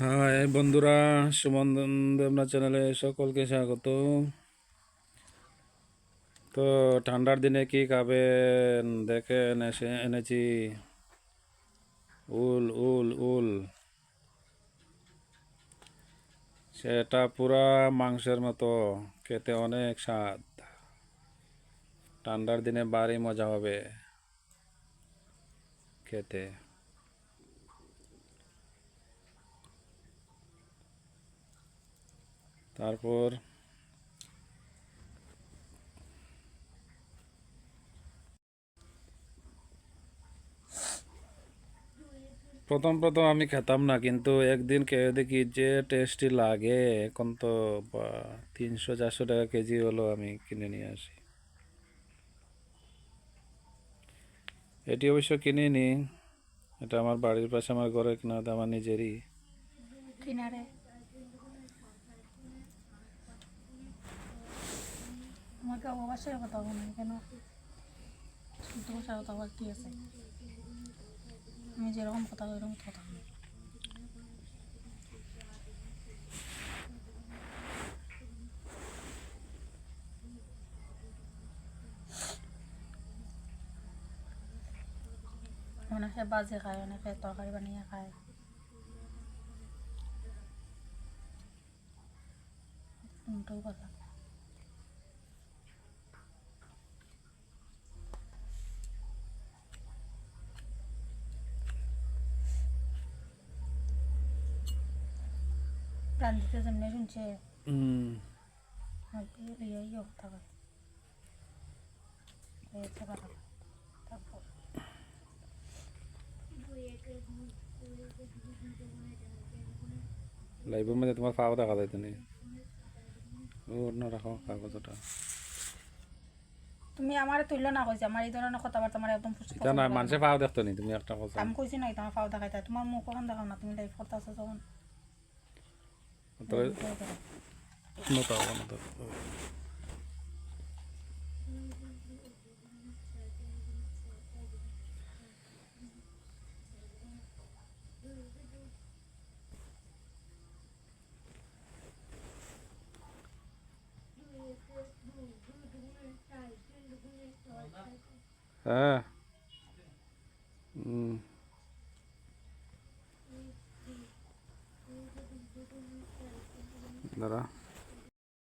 High বন্ধুরা সুমন দেবনা চ্যানেলে সকলকে স্বাগত। তো ঠান্ডার দিনে কি খাবেন? দেখেন এসে এনেছি। উল উল উল। সেটা পুরা মাংসের মতো, খেতে অনেক স্বাদ। ঠান্ডার দিনে বাড়ি মজা হবে খেতে। তারপর প্রথম প্রথম আমি খেতাম না, কিন্তু একদিন খেয়ে দেখি যে টেস্টি লাগে। এখন তো তিনশো চারশো টাকা কেজি হলো, আমি কিনে নিয়ে আসি। এটি অবশ্য কিনিনি এটা আমার বাড়ির পাশে, আমার ঘরে কিনা আমার নিজেরই। কিনারে। আমাকে কথা বলো কেন? শুদ্ধ ভাষার কথা বল কি আছে? আমি যেরকম কথা বলি ওরকম কথা বলি। অনেকে বাজে খায় অনেকে তরকারি বানিয়ে খায়। কথা প্রাণ দিতে যেমনি শুনছে লাইভের মধ্যে তোমার পাও দেখা যায় তুমি অন্য রাখো কাগজটা। তুমি আমার তুলল না কইছে আমার এই ধরনের কথাবার্তা আমার একদম এটা না মানুষে পাও দেখতো নি? তুমি একটা কথা আমি কইছি না তোমার ফাও দেখাইতা তোমার মুখ কখন দেখাও না তুমি লাইভ করতে আছো যখন। 那，那当然了。哎，嗯。இருந்தாரா